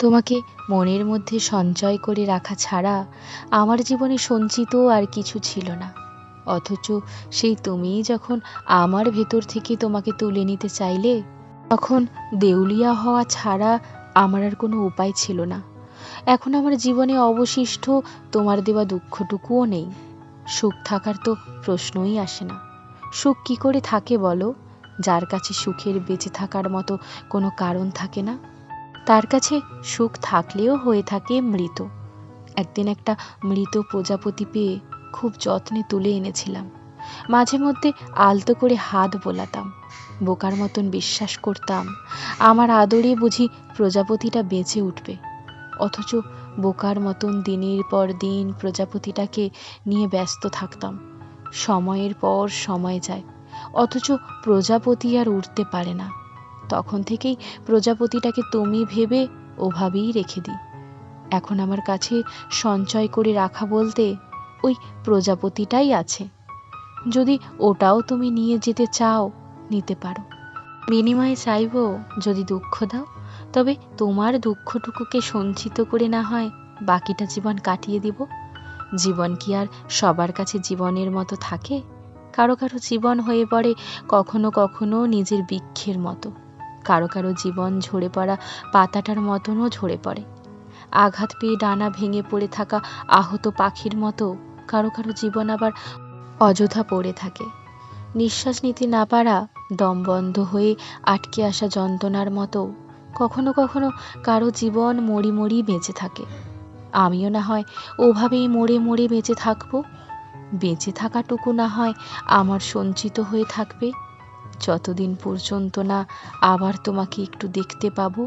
তোমাকে মনের মধ্যে সঞ্চয় করে রাখা ছাড়া আমার জীবনে সঞ্চিত আর কিছু ছিল না। অথচ সেই তুমিই যখন আমার ভেতর থেকে তোমাকে তুলে নিতে চাইলে, তখন দেউলিয়া হওয়া ছাড়া আমার আর কোনো উপায় ছিল না। এখন আমার জীবনে অবশিষ্ট তোমার দেওয়া দুঃখটুকুও নেই। সুখ থাকার তো প্রশ্নই আসে না। সুখ কি করে থাকে বলো? যার কাছে সুখের বেঁচে থাকার মতো কোনো কারণ থাকে না। তার কাছে সুখ থাকলেও হয়ে থাকে মৃত। একদিন একটা মৃত প্রজাপতি পেয়ে খুব যত্নে তুলে এনেছিলাম। মাঝে মধ্যে আলতো করে হাত বোলাতাম, বোকার মতন বিশ্বাস করতাম, আমার আদরে বুঝি প্রজাপতিটা বেঁচে উঠবে। অথচ বোকার মতন দিনের পর দিন প্রজাপতিটাকে নিয়ে ব্যস্ত থাকতাম। সময়ের পর সময় যায়, অথচ প্রজাপতি আর উঠতে পারে না। তখন থেকেই প্রজাপতিটাকে তুমি ভেবে ওভাবেই রেখে দিই। এখন আমার কাছে সঞ্চয় করে রাখা বলতে ওই প্রজাপতিটাই আছে। যদি ওটাও তুমি নিয়ে যেতে চাও, নিতে পারো। বিনিময়ে চাইব যদি দুঃখ দাও, তবে তোমার দুঃখটুকুকে সঞ্চিত করে না হয় বাকিটা জীবন কাটিয়ে দিব। জীবন কি আর সবার কাছে জীবনের মতো থাকে? কারও কারও জীবন হয়ে পড়ে কখনো কখনো নিজের বৃক্ষের মতো। কারও কারও জীবন ঝরে পড়া পাতাটার মতনও ঝরে পড়ে। আঘাত পেয়ে ডানা ভেঙে পড়ে থাকা আহত পাখির মতো কারও কারও জীবন আবার অযথা পড়ে থাকে। নিঃশ্বাস নিতে না পারা, দম বন্ধ হয়ে আটকে আসা যন্ত্রণার মতো কখনো কখনো কারও জীবন মরি মরি বেঁচে থাকে। আমিও না হয় ওভাবেই মরে মরে বেঁচে থাকব। বেঁচে থাকাটুকু না হয় আমার সঞ্চিত হয়ে থাকবে। যতদিন পর্যন্ত না আবার তোমাকে একটু দেখতে পাবো